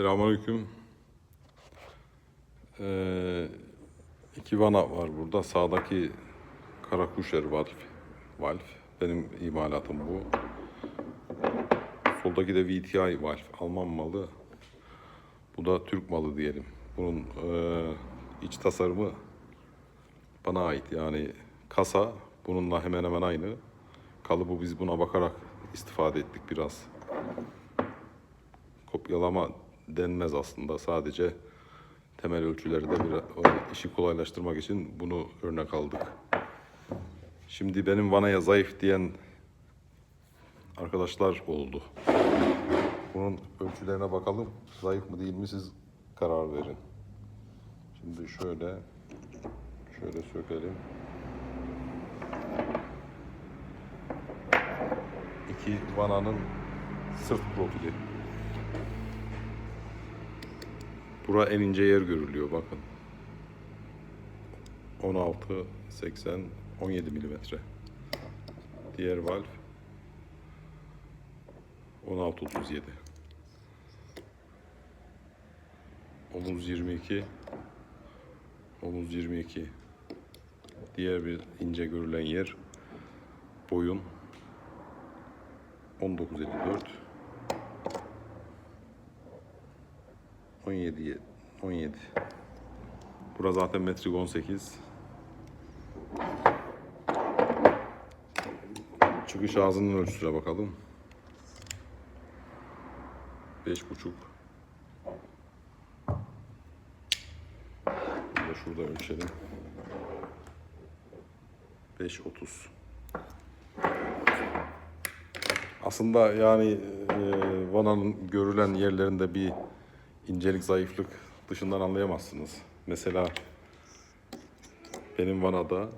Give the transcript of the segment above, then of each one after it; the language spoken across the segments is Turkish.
Selamünaleyküm. Ee, iki vana var burada. Sağdaki Karakuşer valf. valf. Benim imalatım bu. Soldaki de VTI valf. Alman malı. Bu da Türk malı diyelim. Bunun e, iç tasarımı bana ait. Yani kasa bununla hemen hemen aynı. Kalıbı biz buna bakarak istifade ettik biraz kopyalama denmez aslında. Sadece temel ölçülerde bir işi kolaylaştırmak için bunu örnek aldık. Şimdi benim vanaya zayıf diyen arkadaşlar oldu. Bunun ölçülerine bakalım. Zayıf mı değil mi siz karar verin. Şimdi şöyle şöyle sökelim. İki vananın sırt profili. Bura en ince yer görülüyor bakın. 16, 80, 17 milimetre. Diğer valf 16, 37. Omuz 22, omuz 22. Diğer bir ince görülen yer boyun 19.54 17 17. Burası zaten metrik 18. Çıkış ağzının ölçüsüne bakalım. 5,5. Bunu da şurada ölçelim. 5.30. Aslında yani e, Vana'nın görülen yerlerinde bir incelik, zayıflık dışından anlayamazsınız. Mesela benim Vana'da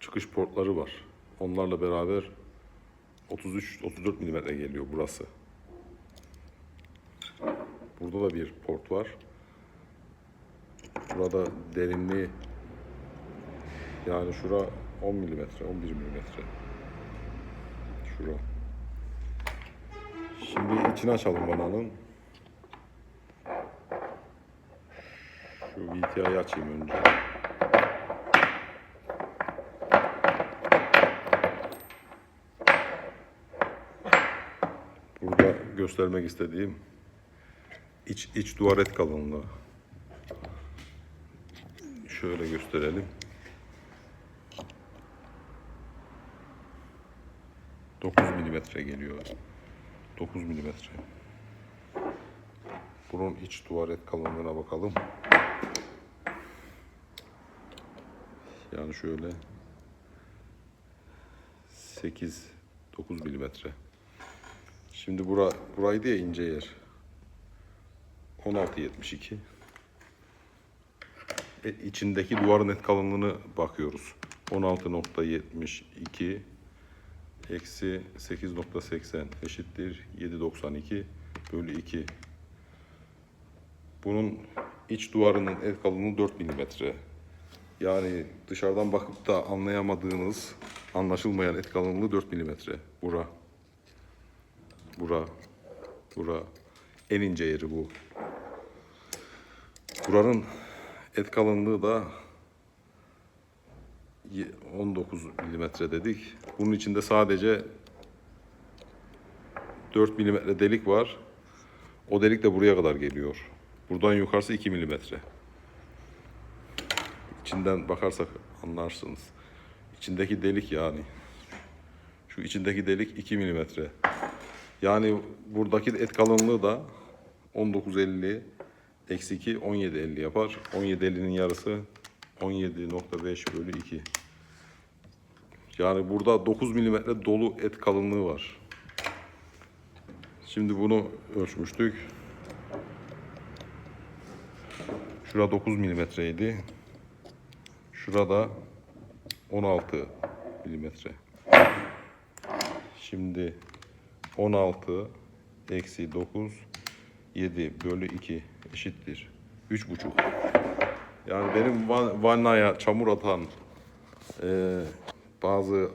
çıkış portları var. Onlarla beraber 33-34 milimetre geliyor burası. Burada da bir port var. Burada derinliği yani şura 10 milimetre, 11 milimetre. Şura. Şimdi içini açalım vananın. Şu VTI'yi açayım önce. Burada göstermek istediğim iç iç duvar et kalınlığı. Şöyle gösterelim. 9 milimetre geliyor. 9 milimetre. Bunun iç duvar et kalınlığına bakalım. Yani şöyle 8 9 milimetre. Şimdi bura buraydı ya ince yer. 16.72. E, içindeki duvarın et kalınlığını bakıyoruz. 16.72 eksi 8.80 eşittir 7.92 bölü 2. Bunun iç duvarının et kalınlığı 4 milimetre. Yani dışarıdan bakıp da anlayamadığınız, anlaşılmayan et kalınlığı 4 milimetre. Bura. Bura. Bura. En ince yeri bu. Buranın et kalınlığı da ye- 19 milimetre dedik. Bunun içinde sadece 4 milimetre delik var. O delik de buraya kadar geliyor. Buradan yukarısı 2 milimetre. İçinden bakarsak anlarsınız. İçindeki delik yani. Şu içindeki delik 2 milimetre. Yani buradaki et kalınlığı da 19.50 eksi 2 17.50 yapar. 17.50'nin yarısı 17.5 bölü 2. Yani burada 9 milimetre dolu et kalınlığı var. Şimdi bunu ölçmüştük. Şura 9 milimetreydi. Şurada 16 milimetre. Şimdi 16 eksi 9 7 bölü 2 eşittir. 3,5. Yani benim van- vannaya çamur atan eee, bazı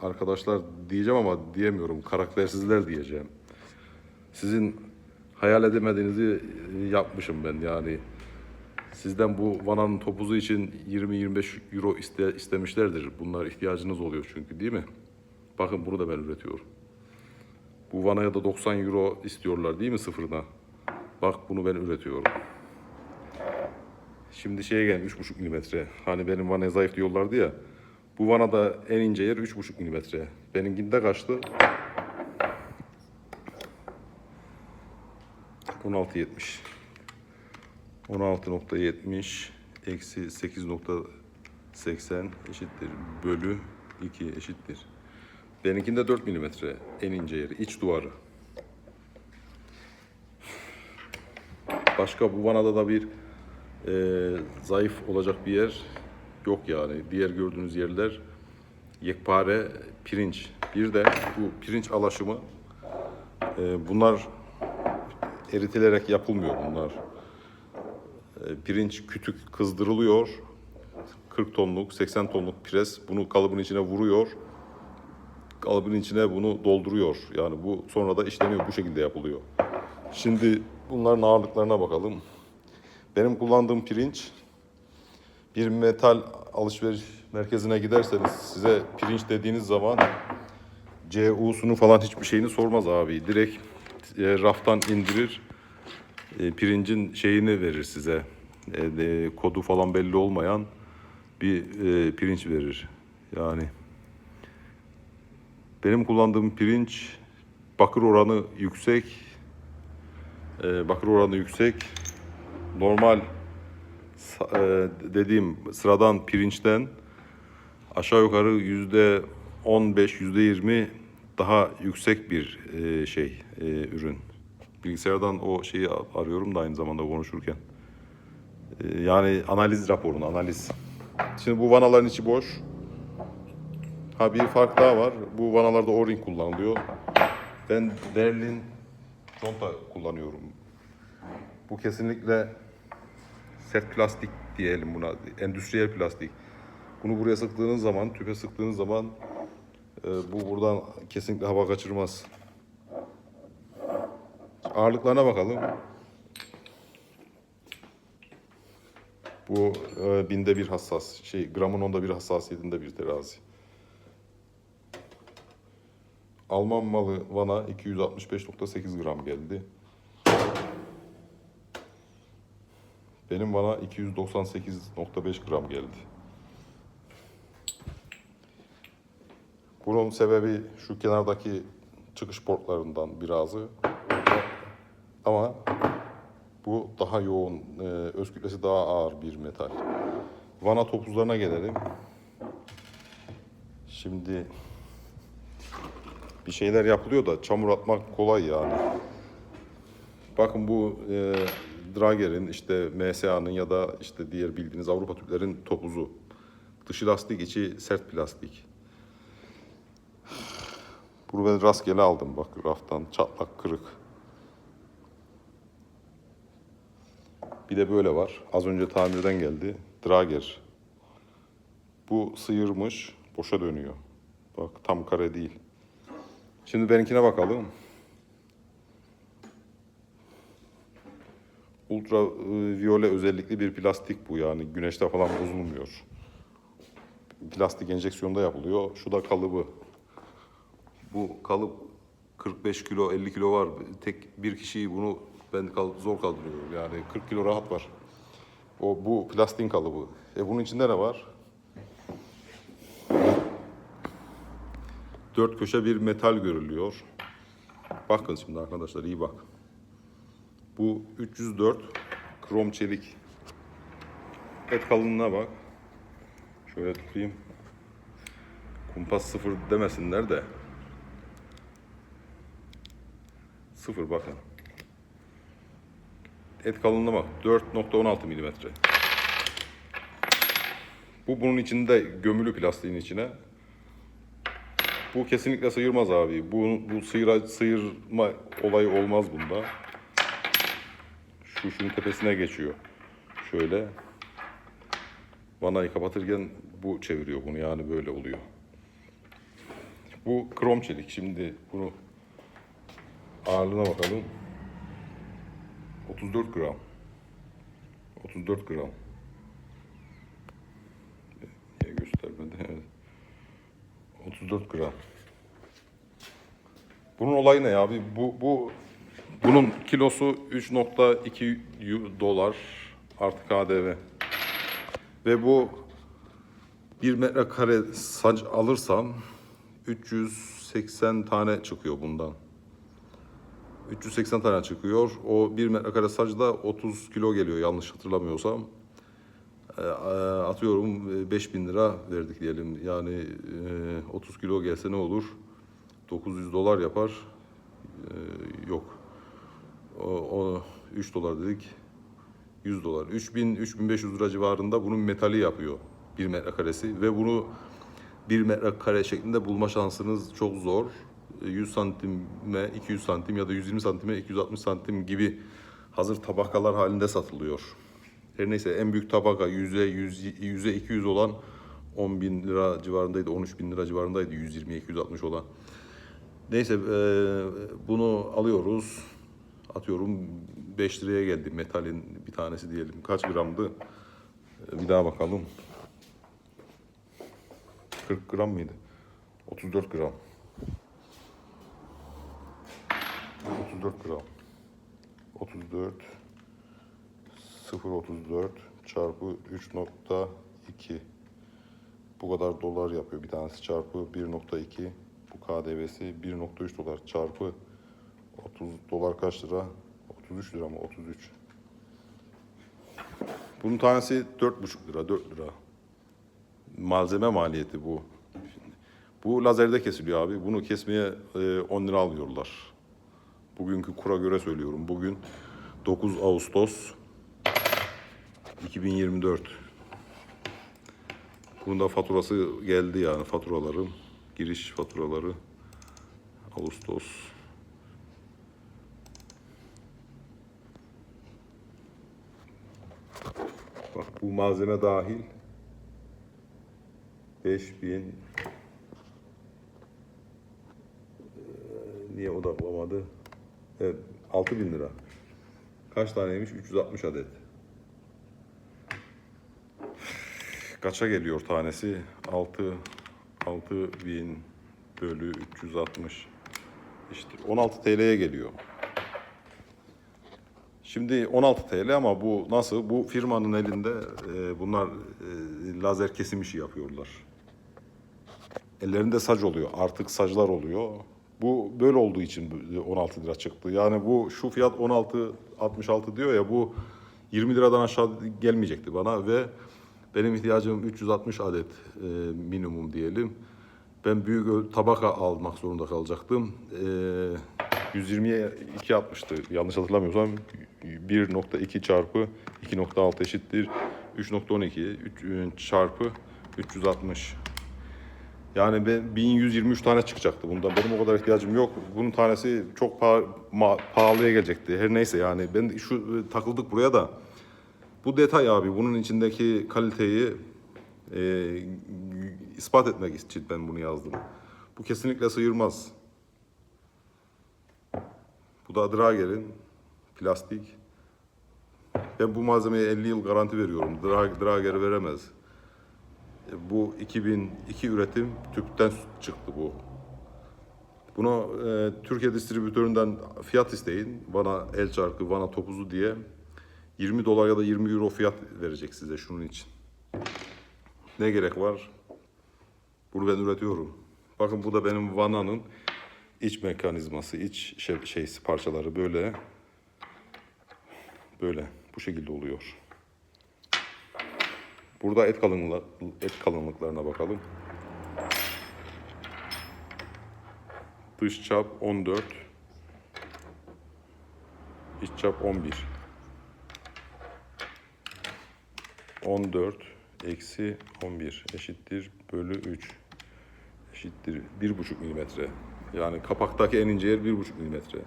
arkadaşlar diyeceğim ama diyemiyorum. Karaktersizler diyeceğim. Sizin hayal edemediğinizi e, yapmışım ben yani. Sizden bu vananın topuzu için 20-25 euro iste, istemişlerdir. Bunlar ihtiyacınız oluyor çünkü değil mi? Bakın bunu da ben üretiyorum. Bu vanaya da 90 euro istiyorlar değil mi sıfırına? Bak bunu ben üretiyorum. Şimdi şeye geldim 3,5 milimetre. Hani benim vanaya zayıf diyorlardı ya. Bu vanada en ince yer 3,5 milimetre. Benimkinde kaçtı? 16.70. 16.70 eksi 8.80 eşittir. Bölü 2 eşittir. Benimkinde 4 milimetre en ince yeri. iç duvarı. Başka bu vanada da bir e, zayıf olacak bir yer yok yani. Diğer gördüğünüz yerler yekpare pirinç. Bir de bu pirinç alaşımı e, bunlar eritilerek yapılmıyor bunlar. E, pirinç kütük kızdırılıyor. 40 tonluk, 80 tonluk pres bunu kalıbın içine vuruyor. Kalıbın içine bunu dolduruyor. Yani bu sonra da işleniyor. Bu şekilde yapılıyor. Şimdi bunların ağırlıklarına bakalım. Benim kullandığım pirinç bir metal alışveriş merkezine giderseniz size pirinç dediğiniz zaman CU'sunu falan hiçbir şeyini sormaz abi. Direkt e, raftan indirir. E, pirincin şeyini verir size. E, de, kodu falan belli olmayan bir e, pirinç verir. Yani benim kullandığım pirinç bakır oranı yüksek. E, bakır oranı yüksek. Normal e, dediğim sıradan pirinçten aşağı yukarı yüzde 15 yüzde 20 daha yüksek bir e, şey e, ürün. Bilgisayardan o şeyi arıyorum da aynı zamanda konuşurken. E, yani analiz raporunu analiz. Şimdi bu vanaların içi boş. Ha bir fark daha var. Bu vanalarda O-ring kullanılıyor. Ben Berlin conta kullanıyorum. Bu kesinlikle sert plastik diyelim buna. Endüstriyel plastik. Bunu buraya sıktığınız zaman, tüpe sıktığınız zaman e, bu buradan kesinlikle hava kaçırmaz. Ağırlıklarına bakalım. Bu e, binde bir hassas, şey gramın onda bir hassasiyetinde bir terazi. Alman malı Vana 265.8 gram geldi. Benim Vana 298.5 gram geldi. Bunun sebebi şu kenardaki çıkış portlarından birazı. Ama bu daha yoğun, e, öz kütlesi daha ağır bir metal. Vana topuzlarına gelelim. Şimdi bir şeyler yapılıyor da çamur atmak kolay yani. Bakın bu e, Drager'in işte MSA'nın ya da işte diğer bildiğiniz Avrupa tüplerin topuzu. Dışı lastik, içi sert plastik. Bunu ben rastgele aldım bak raftan çatlak kırık. Bir de böyle var. Az önce tamirden geldi. Drager. Bu sıyırmış, boşa dönüyor. Bak tam kare değil. Şimdi benimkine bakalım. Ultra viyole özellikli bir plastik bu yani güneşte falan bozulmuyor. Plastik enjeksiyonda yapılıyor. Şu da kalıbı. Bu kalıp 45 kilo 50 kilo var. Tek bir kişiyi bunu ben zor kaldırıyorum. Yani 40 kilo rahat var. O bu plastiğin kalıbı. E bunun içinde ne var? Dört köşe bir metal görülüyor. Bakın şimdi arkadaşlar iyi bak. Bu 304 krom çelik. Et kalınlığına bak. Şöyle tutayım. Kumpas sıfır demesinler de. Sıfır bakın. Et kalınlığına bak. 4.16 milimetre. Bu bunun içinde gömülü plastiğin içine. Bu kesinlikle sıyırmaz abi. Bu, bu sıyıra, sıyırma olayı olmaz bunda. Şu şunun tepesine geçiyor. Şöyle. Vanayı kapatırken bu çeviriyor bunu yani böyle oluyor. Bu krom çelik. Şimdi bunu ağırlığına bakalım. 34 gram. 34 gram. Niye göstermedi? Evet. 34 gram. Bunun olayı ne abi? Bu, bu bunun kilosu 3.2 yu- dolar artı KDV. Ve bu 1 metrekare sac alırsam 380 tane çıkıyor bundan. 380 tane çıkıyor. O 1 metrekare sac da 30 kilo geliyor yanlış hatırlamıyorsam. E, Atıyorum e, 5000 lira verdik diyelim. Yani e, 30 kilo gelse ne olur? 900 dolar yapar. E, Yok. O, o 3 dolar dedik. 100 dolar. 3000 3500 lira civarında bunun metali yapıyor. 1 metrekaresi ve bunu 1 metrekare şeklinde bulma şansınız çok zor. E, 100 santime 200 santim ya da 120 santime 260 santim gibi hazır tabakalar halinde satılıyor. Her neyse en büyük tabaka 100'e 100, 100'e 200 olan 10 bin lira civarındaydı, 13 bin lira civarındaydı 120-260 olan. Neyse e, bunu alıyoruz. Atıyorum 5 liraya geldi metalin bir tanesi diyelim. Kaç gramdı? E, Bir daha bakalım. 40 gram mıydı? 34 gram. 34 gram. 34 0.34 çarpı 3.2 bu kadar dolar yapıyor bir tanesi çarpı 1.2 bu KDV'si 1.3 dolar çarpı 30 dolar kaç lira? 33 lira mı? 33. Bunun tanesi 4.5 lira, 4 lira. Malzeme maliyeti bu. Bu lazerde kesiliyor abi. Bunu kesmeye e, 10 lira alıyorlar. Bugünkü kura göre söylüyorum. Bugün 9 Ağustos 2024. Bunun da faturası geldi yani faturaların. Giriş faturaları. Ağustos. Bak bu malzeme dahil 5000 Ee, niye odaklamadı? Evet 6000 lira. Kaç taneymiş? 360 adet. Kaça geliyor tanesi? 6 6000 bölü 360 işte 16 TL'ye geliyor. Şimdi 16 TL ama bu nasıl? Bu firmanın elinde e, bunlar e, lazer kesim işi yapıyorlar. Ellerinde sac oluyor. Artık saclar oluyor. Bu böyle olduğu için 16 lira çıktı. Yani bu şu fiyat 16 66 diyor ya bu 20 liradan aşağı gelmeyecekti bana ve benim ihtiyacım 360 adet e, minimum diyelim. Ben büyük tabaka almak zorunda kalacaktım. E, 120'ye 2 atmıştı. Yanlış hatırlamıyorsam 1.2 çarpı 2.6 eşittir 3.12 3 çarpı 360. Yani ben 1123 tane çıkacaktı bundan. Benim o kadar ihtiyacım yok. Bunun tanesi çok paha- ma- pahalıya gelecekti. Her neyse yani ben şu e, takıldık buraya da. Bu detay abi bunun içindeki kaliteyi e, ispat etmek için ben bunu yazdım. Bu kesinlikle sıyırmaz. Bu da Drager'in plastik. Ben bu malzemeye 50 yıl garanti veriyorum. Dra- Drager veremez. E, Bu 2002 üretim tüpten çıktı bu. Bunu e, Türkiye distribütöründen fiyat isteyin. Bana el çarkı, bana topuzu diye 20 dolar ya da 20 euro fiyat verecek size şunun için. Ne gerek var? Bunu ben üretiyorum. Bakın bu da benim vananın iç mekanizması, iç şey, şeysi parçaları böyle. Böyle bu şekilde oluyor. Burada et kalınlığı, et kalınlıklarına bakalım. Dış çap 14. İç çap 11. 14 eksi 11 eşittir bölü 3 eşittir 1,5 milimetre. Yani kapaktaki en ince yer 1,5 milimetre.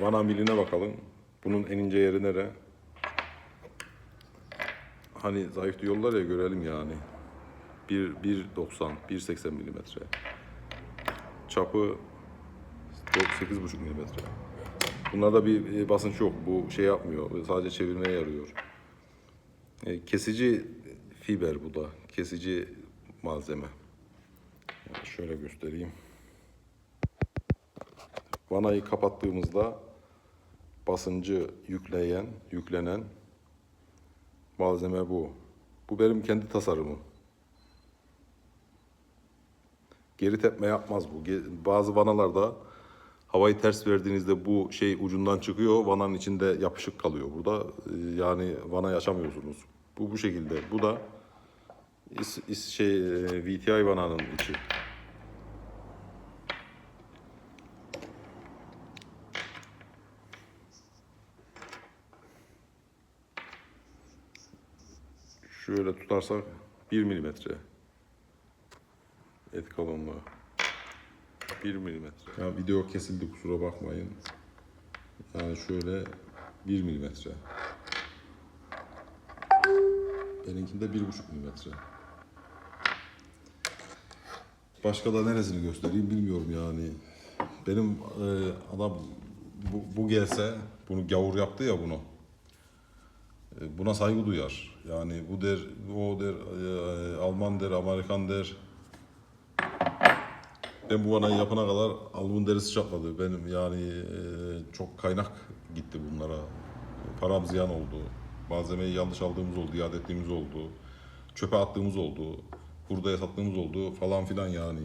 Vana miline bakalım. Bunun en ince yeri nere? Hani zayıf diyorlar ya görelim yani. 1 1.90 1.80 milimetre. Çapı 8,5 milimetre. Bunlarda bir basınç yok. Bu şey yapmıyor. Sadece çevirmeye yarıyor. E, Kesici fiber bu da. Kesici malzeme. Şöyle göstereyim. Vanayı kapattığımızda basıncı yükleyen, yüklenen malzeme bu. Bu benim kendi tasarımım. Geri tepme yapmaz bu. Bazı vanalarda havayı ters verdiğinizde bu şey ucundan çıkıyor, vananın içinde yapışık kalıyor. Burada e, yani vana yaşamıyorsunuz. Bu bu şekilde. Bu da is, is- şey e, VTI vananın içi. Şöyle tutarsak 1 milimetre et kalınlığı. 1 milimetre. Ya video kesildi kusura bakmayın. Yani şöyle 1 milimetre. Benimkinde 1,5 milimetre. Başka da neresini göstereyim bilmiyorum yani. Benim e, adam bu, bu gelse, bunu gavur yaptı ya bunu. E, Buna saygı duyar. Yani bu der, o der, e, Alman der, Amerikan der. Ben bu vanayı yapana kadar alnımın derisi çatladı. Benim yani e, çok kaynak gitti bunlara. Param ziyan oldu. Malzemeyi yanlış aldığımız oldu, iade ettiğimiz oldu. Çöpe attığımız oldu. Hurdaya sattığımız oldu falan filan yani.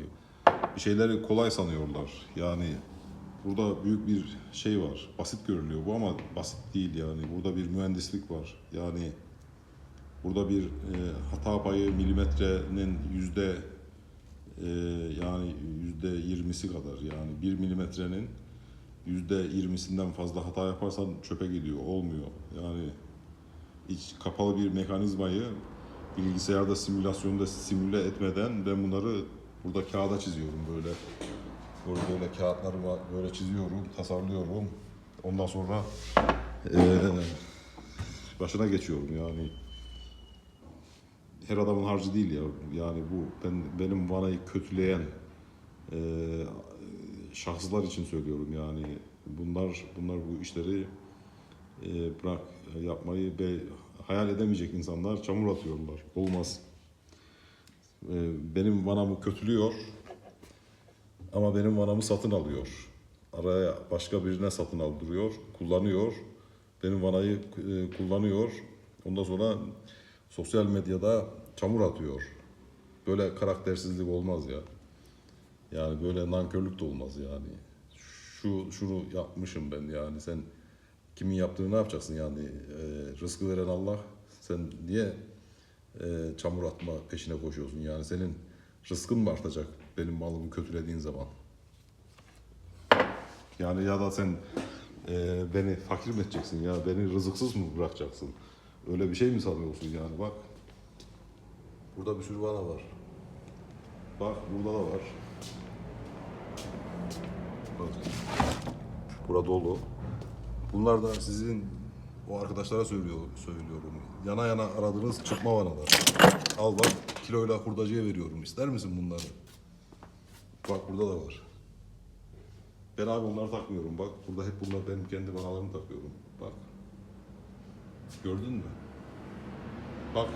Bir şeyleri kolay sanıyorlar. Yani burada büyük bir şey var. Basit görünüyor bu ama basit değil yani. Burada bir mühendislik var. Yani burada bir e, hata payı milimetrenin yüzde e, yani yüzde yirmisi kadar yani bir milimetrenin yüzde yirmisinden fazla hata yaparsan çöpe gidiyor olmuyor yani iç kapalı bir mekanizmayı bilgisayarda simülasyonda simüle etmeden ben bunları burada kağıda çiziyorum böyle böyle böyle kağıtlarıma böyle çiziyorum tasarlıyorum ondan sonra e, başına geçiyorum yani her adamın harcı değil ya. Yani bu ben benim vanayı kötüleyen e, şahıslar için söylüyorum yani. Bunlar bunlar bu işleri e, bırak yapmayı ve hayal edemeyecek insanlar çamur atıyorlar. Olmaz. E, benim vanamı kötülüyor ama benim vanamı satın alıyor. Araya başka birine satın aldırıyor, kullanıyor. Benim vanayı e, kullanıyor. Ondan sonra sosyal medyada çamur atıyor. Böyle karaktersizlik olmaz ya. Yani böyle nankörlük de olmaz yani. Şu şunu yapmışım ben yani sen kimin yaptığını ne yapacaksın yani e, rızkı veren Allah sen niye e, çamur atma peşine koşuyorsun yani senin rızkın mı artacak benim malımı kötülediğin zaman. Yani ya da sen e, beni fakir mi edeceksin ya? Beni rızıksız mı bırakacaksın? Öyle bir şey mi sanıyorsun yani? Bak. Burada bir sürü vana var. Bak burada da var. Bak. Burada dolu. Bunlar da sizin o arkadaşlara söylüyor, söylüyorum. Yana yana aradığınız çıkma vanalar. Al bak kiloyla hurdacıya veriyorum. İster misin bunları? Bak burada da var. Ben abi onları takmıyorum. Bak burada hep bunlar benim kendi vanalarımı takıyorum. Bak. Gördün mü? Bak.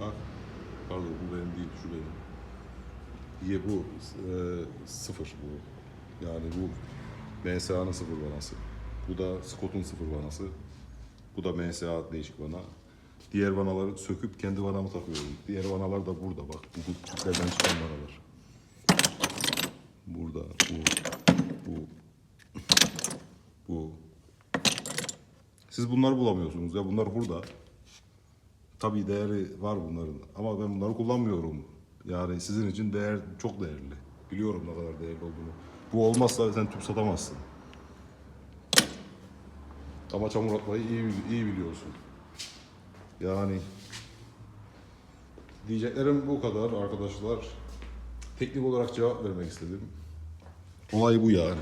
Bak. Pardon bu benim değil şu benim. Diye bu e, sıfır bu. Yani bu MSA'nın sıfır vanası. Bu da Scott'un sıfır vanası. Bu da MSA değişik vana. Diğer vanaları söküp kendi vanamı takıyorum. Diğer vanalar da burada bak. Bu küçüklerden çıkan vanalar. Burada bu, bu, bu. Siz bunları bulamıyorsunuz ya bunlar burada. Tabii değeri var bunların ama ben bunları kullanmıyorum. Yani sizin için değer çok değerli. Biliyorum ne kadar değerli olduğunu. Bu olmazsa sen tüp satamazsın. Ama çamur atmayı iyi, iyi biliyorsun. Yani diyeceklerim bu kadar arkadaşlar. Teknik olarak cevap vermek istedim. Olay bu yani.